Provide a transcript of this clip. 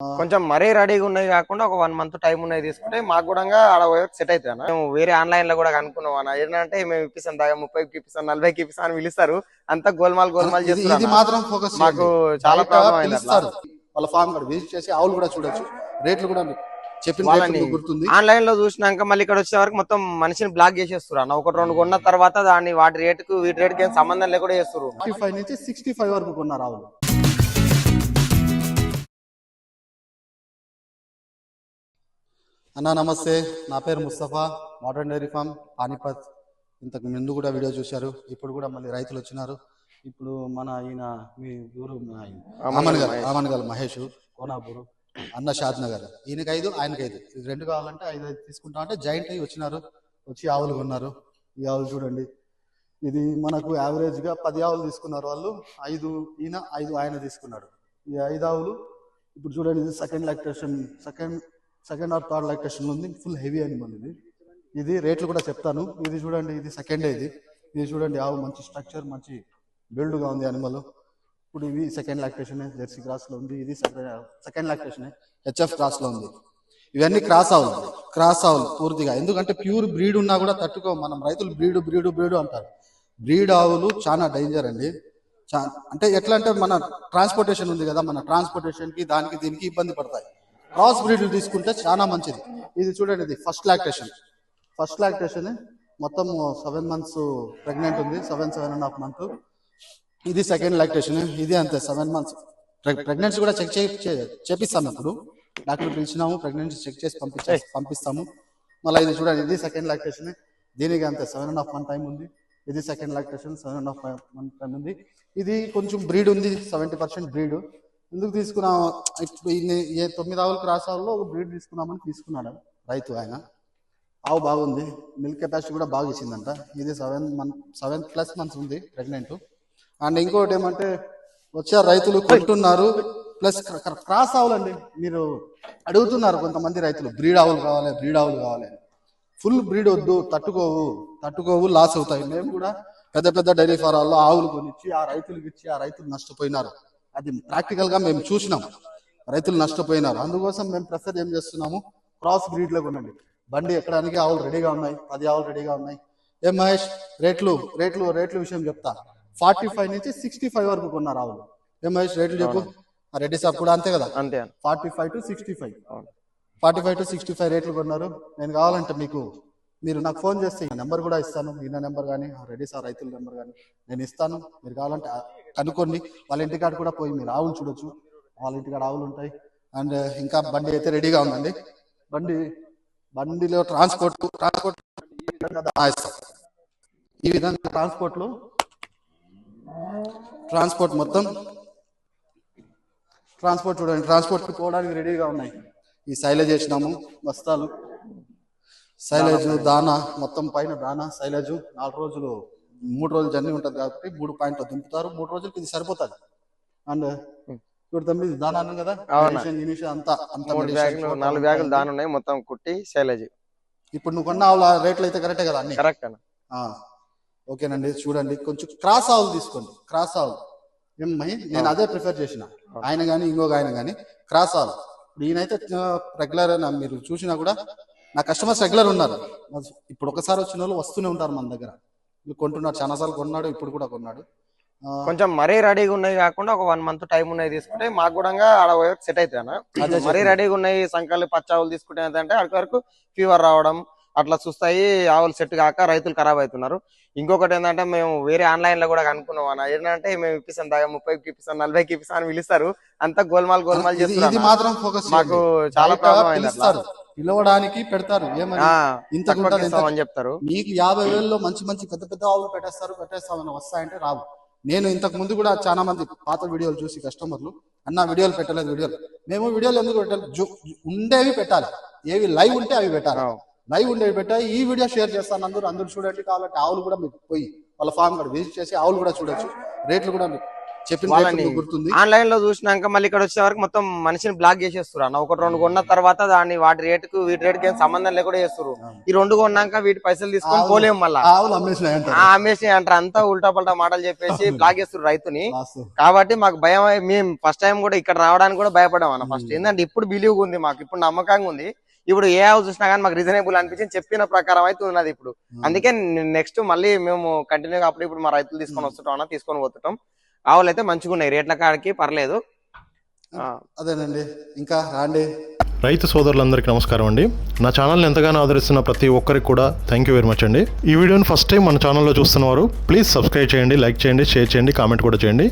కొంచెం మరీ రెడీగా ఉన్నాయి కాకుండా ఒక వన్ మంత్ టైం ఉన్నాయి తీసుకుంటే మాకు కూడా ఆడ సెట్ అవుతుంది అన్న. మేము వేరే ఆన్లైన్లో కూడా కనుక్కున్నాం అన్న. ఏంటంటే మేము ఇప్పిస్తాం దాకా ముప్పైకి ఇప్పిస్తాం నలభైకి ఇప్పిస్తాం అని పిలుస్తారు. అంతా గోల్మాల్ గోల్మాల్ ఫోకస్ మాకు చాలా ప్రాబ్లం అయింది వాళ్ళ ఫామ్ కూడా విజిట్ చేసి ఆవులు కూడా చూడొచ్చు. రేట్లు కూడా గుర్తుంది. ఆన్లైన్లో చూసినాక మళ్ళీ ఇక్కడ వచ్చే వరకు మొత్తం మనిషిని బ్లాక్ చేసేస్తారు అన్న. ఒకటి రెండు కొన్న తర్వాత దాన్ని వాటి రేటుకు వీటి రేటుకి ఏం సంబంధం లేకుండా చేస్తారు ఫైవ్ నుంచి సిక్స్టీ ఫైవ్ వరకు కొన్నారు ఆవులు. అన్న నమస్తే. నా పేరు Mustafa. Modern dairy farm Panipat. ఇంతకు ముందు కూడా వీడియో చూశారు. ఇప్పుడు కూడా మళ్ళీ రైతులు వచ్చినారు. ఇప్పుడు మన ఈయన మీ ఊరు మన ఆయన. ఆమన్గల్ ఆమన్గల్ మహేష్. కోనాపూర్. అన్న షాద్ నగర్. ఈయనకి ఐదు ఆయనకి ఐదు ఇది రెండు కావాలంటే ఐదు ఐదు తీసుకుంటా అంటే జాయింట్ అయ్యి వచ్చినారు. వచ్చి ఆవులు కొన్నారు. ఈ ఆవులు చూడండి. ఇది మనకు యావరేజ్గా పది ఆవులు తీసుకున్నారు వాళ్ళు. ఐదు ఈయన ఐదు ఆయన తీసుకున్నాడు. ఈ ఐదు ఆవులు ఇప్పుడు చూడండి ఇది second lactation second second or third lactation ఉంది. ఫుల్ హెవీ అనిమల్ ఇది. ఇది రేట్లు కూడా చెప్తాను. ఇది చూడండి ఇది సెకండ్ ఇది. ఇది చూడండి ఆవు మంచి స్ట్రక్చర్ మంచి బిల్డ్గా గా ఉంది అనిమల్ ఇప్పుడు ఇవి సెకండ్ లాక్టేషన్ జెర్సీ క్రాస్లో ఉంది. ఇది సెకండ్ లాక్టేషన్ హెచ్ఎఫ్ క్రాస్లో ఉంది. ఇవన్నీ క్రాస్ ఆవులు. క్రాస్ ఆవులు పూర్తిగా. ఎందుకంటే ప్యూర్ బ్రీడ్ ఉన్నా కూడా తట్టుకో మనం రైతులు బ్రీడ్ బ్రీడ్ బ్రీడ్ అంటారు. బ్రీడ్ ఆవులు చాలా డేంజర్ అండి. చా- అంటే ఎట్లా అంటే మన ట్రాన్స్పోర్టేషన్ ఉంది కదా మన ట్రాన్స్పోర్టేషన్కి దానికి దీనికి ఇబ్బంది పడతాయి. క్రాస్ బ్రీడ్లు తీసుకుంటే చాలా మంచిది. ఇది చూడండి ఇది ఫస్ట్ లాక్టేషన్ ఫస్ట్ లాక్టేషన్ మొత్తం సెవెన్ మంత్స్ ప్రెగ్నెంట్ ఉంది. Seven seven and half month ఇది సెకండ్ లాక్టేషన్ ఇది అంతే సెవెన్ మంత్స్ ప్రెగ్నెన్సీ కూడా చెక్ చేపిస్తాం ఇప్పుడు డాక్టర్ పిలిచినాము ప్రెగ్నెన్సీ చెక్ చేసి పంపించే పంపిస్తాము. మళ్ళీ ఇది చూడండి ఇది సెకండ్ లాక్టేషన్ దీనికి అంతే seven and half one time ఉంది. ఇది second lactation seven and half one time ఉంది. ఇది కొంచెం బ్రీడ్ ఉంది సెవెంటీ పర్సెంట్ బ్రీడ్ ఎందుకు తీసుకున్నాం తొమ్మిది ఆవులు క్రాస్ ఆవుల్లో ఒక బ్రీడ్ తీసుకున్నామని తీసుకున్నాడు రైతు ఆయన. ఆవు బాగుంది మిల్క్ కెపాసిటీ కూడా బాగా ఇచ్చిందంట. ఇది seven month seven plus months ఉంది ప్రెగ్నెంట్. అండ్ ఇంకోటి ఏమంటే వచ్చే రైతులు కొంటున్నారు ప్లస్ క్రాస్ ఆవులండి. మీరు అడుగుతున్నారు కొంతమంది రైతులు బ్రీడ్ ఆవులు కావాలి బ్రీడ్ ఆవులు కావాలి ఫుల్ బ్రీడ్ వద్దు తట్టుకోవు తట్టుకోవు లాస్ అవుతాయి. మేము కూడా పెద్ద పెద్ద డైరీ ఫారాల్లో ఆవులు కొనిచ్చి ఆ రైతులకు ఇచ్చి ఆ రైతులు నష్టపోయినారు. అది ప్రాక్టికల్గా మేము చూసినాం. రైతులు నష్టపోయినారు. అందుకోసం మేము ప్రెఫర్ ఏం చేస్తున్నాము? క్రాస్ బ్రీడ్లో కొనండి బండి ఎక్కడానికి ఆవులు రెడీగా ఉన్నాయి? పది ఆవులు రెడీగా ఉన్నాయి? ఏం మహేష్ రేట్లు రేట్లు రేట్ల విషయం చెప్తా. ఫార్టీ ఫైవ్ నుంచి సిక్స్టీ ఫైవ్ వరకు కొన్నారు ఆవులు. ఏం మహేష్ రేట్లు చెప్పు. రెడ్డి సాబ్ కూడా అంతే కదా? అంతే forty five to sixty five. Forty five to sixty five రేట్లు కొన్నారు. నేను కావాలంటే మీకు మీరు నాకు ఫోన్ చేస్తే ఈ నెంబర్ కూడా ఇస్తాను. ఈయన నెంబర్ కానీ రెడీ సార్ రైతుల నెంబర్ కానీ నేను ఇస్తాను. మీరు కావాలంటే కనుక్కోండి వాళ్ళ ఇంటికాడ కూడా పోయి మీరు ఆవులు చూడొచ్చు. వాళ్ళ ఇంటికాడ ఆవులు ఉంటాయి. అండ్ ఇంకా బండి అయితే రెడీగా ఉందండి. బండి బండిలో ట్రాన్స్పోర్ట్ ట్రాన్స్పోర్ట్ ఈ విధంగా ట్రాన్స్పోర్ట్లో ట్రాన్స్పోర్ట్ మొత్తం ట్రాన్స్పోర్ట్ చూడండి ట్రాన్స్పోర్ట్ పోవడానికి రెడీగా ఉన్నాయి. ఈ సైలేజ్ వేసినాము బస్తాలు. సైలేజ్ దానా మొత్తం పైన దానా సైలేజ్ నాలుగు రోజులు మూడు రోజులు జర్నీ ఉంటుంది కాబట్టి మూడు పాయింట్లు దింపుతారు. మూడు రోజులకి ఇది సరిపోతుంది. అండ్ ఇప్పుడు తొమ్మిది దానా అన్నాం కదా? గిడిసిన్ అంతా అంతా మూడు బ్యాగులు నాలుగు బ్యాగులు. దాని ఉన్నాయి మొత్తం కుట్టి శైలజ్. ఇప్పుడు నువ్వు కొన్న ఆవుల రేట్లు అయితే కరెక్టే కదా అన్ని? కరెక్ట్ అన్న. ఓకేనండి చూడండి. కొంచెం క్రాస్ ఆవులు తీసుకోండి. క్రాస్ ఆవులు. నేను అదే ప్రిఫర్ చేసిన. ఆయన కానీ ఇంకొక ఆయన కానీ క్రాస్ ఆవులు. ఇప్పుడు ఈయనైతే రెగ్యులర్ మీరు చూసినా కూడా నా కస్టమర్స్ రెగ్యులర్ ఉన్నారు. ఇప్పుడు ఒకసారి వచ్చిన వాళ్ళు వస్తూనే ఉంటారు మన దగ్గర. వీళ్ళు కొంటున్నారు చాలా సార్లు కొన్నాడు ఇప్పుడు కూడా కొన్నాడు కొంచెం మరీ రెడీగా ఉన్నాయి కాకుండా ఒక వన్ మంత్ టైం ఉన్నాయి తీసుకుంటే మాకు కూడా ఆడ సెట్ అవుతుంది అన్న మరీ. రెడీగా ఉన్నాయి సంకలు పచ్చావులు తీసుకుంటే ఏంటంటే అక్కడి వరకు ఫీవర్ రావడం అట్లా చూస్తాయి ఆవులు సెట్ కాక రైతులు ఖరాబ్ అవుతున్నారు. ఇంకొకటి ఏంటంటే మేము వేరే ఆన్లైన్లో కూడా కనుక్కున్నాం అన్న. ఏంటంటే మేము ఇప్పిస్తాం దాకా ముప్పైకి ఇప్పిస్తాం నలభైకి ఇప్పిస్తాం అని పిలుస్తారు. అంతా గోల్మాల్ గోల్మాల్ చేస్తున్నారు మాత్రం ఫోకస్ మాకు చాలా ప్రాబ్లం అయింది పిలవడానికి పెడతారు. ఏమని? ఇంత ఇస్తామని చెప్తారు. మీకు యాభై వేలలో మంచి మంచి పెద్ద పెద్ద ఆవులు పెట్టేస్తారు పెట్టేస్తామని వస్తాయంటే రావు. నేను ఇంతకు ముందు కూడా చాలా మంది పాత వీడియోలు చూసి కస్టమర్లు అన్న వీడియోలు పెట్టలేదు వీడియోలు. మేము వీడియోలు ఎందుకు పెట్టాలి? ఉండేవి పెట్టాలి. ఏవి లైవ్ ఉంటే అవి పెట్టాలి. లైవ్ ఉండేవి పెట్టాలి ఈ వీడియో షేర్ చేస్తాను అందరూ అందరూ చూడండి. కావాలంటే ఆవులు కూడా మీకు పోయి వాళ్ళ ఫామ్ కూడా విజిట్ చేసి ఆవులు కూడా చూడొచ్చు. రేట్లు కూడా మీకు చెప్పిన గుర్తుంది. ఆన్లైన్లో చూసినాక మళ్ళీ ఇక్కడ వచ్చే వరకు మొత్తం మనిషిని బ్లాక్ చేసేస్తారు అన్న. ఒకటి రెండు కొన్న తర్వాత దాన్ని వాటి రేటుకు వీటి రేటుకి ఏం సంబంధం లేకుండా చేస్తారు ఈ రెండు కొన్నాక వీటి పైసలు తీసుకొని పోలేము మళ్ళా. అమ్మేసినాయి అంటారు. అంతా ఉల్టా పల్టా మాటలు చెప్పేసి బ్లాక్ చేస్తారు రైతుని. కాబట్టి మాకు భయం. మేము ఫస్ట్ టైం కూడా ఇక్కడ రావడానికి కూడా భయపడాం అన్న. ఫస్ట్ ఏంటంటే ఇప్పుడు బిలీవ్ ఉంది మాకు. ఇప్పుడు నమ్మకంగా ఉంది. ఇప్పుడు ఏ హౌస్ చూసినా కానీ మాకు రీజనబుల్ అనిపించింది చెప్పిన ప్రకారం అయితే ఉన్నది ఇప్పుడు. అందుకే నెక్స్ట్ మళ్ళీ మేము కంటిన్యూగా అప్పుడు ఇప్పుడు మా రైతులు తీసుకొని వస్తుంటాం అన్న తీసుకొని పోతుంటాం. ఆవులు అయితే మంచిగా ఉన్నాయి. రేట్ల కాడికి పర్లేదు. ఆ, అదేనండి. ఇంకా రాండి. రైతు సోదరులందరికీ నమస్కారం అండి. నా ఛానల్ని ఎంతగానో ఆదరిస్తున్న ప్రతి ఒక్కరికి కూడా థ్యాంక్ యూ వెరీ మచ్ అండి. ఈ వీడియోని ఫస్ట్ టైం మన ఛానల్లో చూస్తున్నవారు ప్లీజ్ సబ్స్క్రైబ్ చేయండి లైక్ చేయండి షేర్ చేయండి కామెంట్ కూడా చేయండి.